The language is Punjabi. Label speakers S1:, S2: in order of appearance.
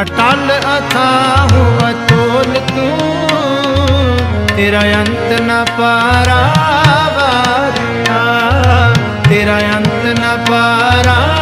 S1: ਅਟਲ ਅਥਾਹੁ ਅਤੋਲ ਤੂੰ। ਤੇਰਾ ਅੰਤ ਨ ਪਾਰਾਵਾਰਿਆ। ਤੇਰਾ ਅੰਤ ਨ ਪਾਰਾ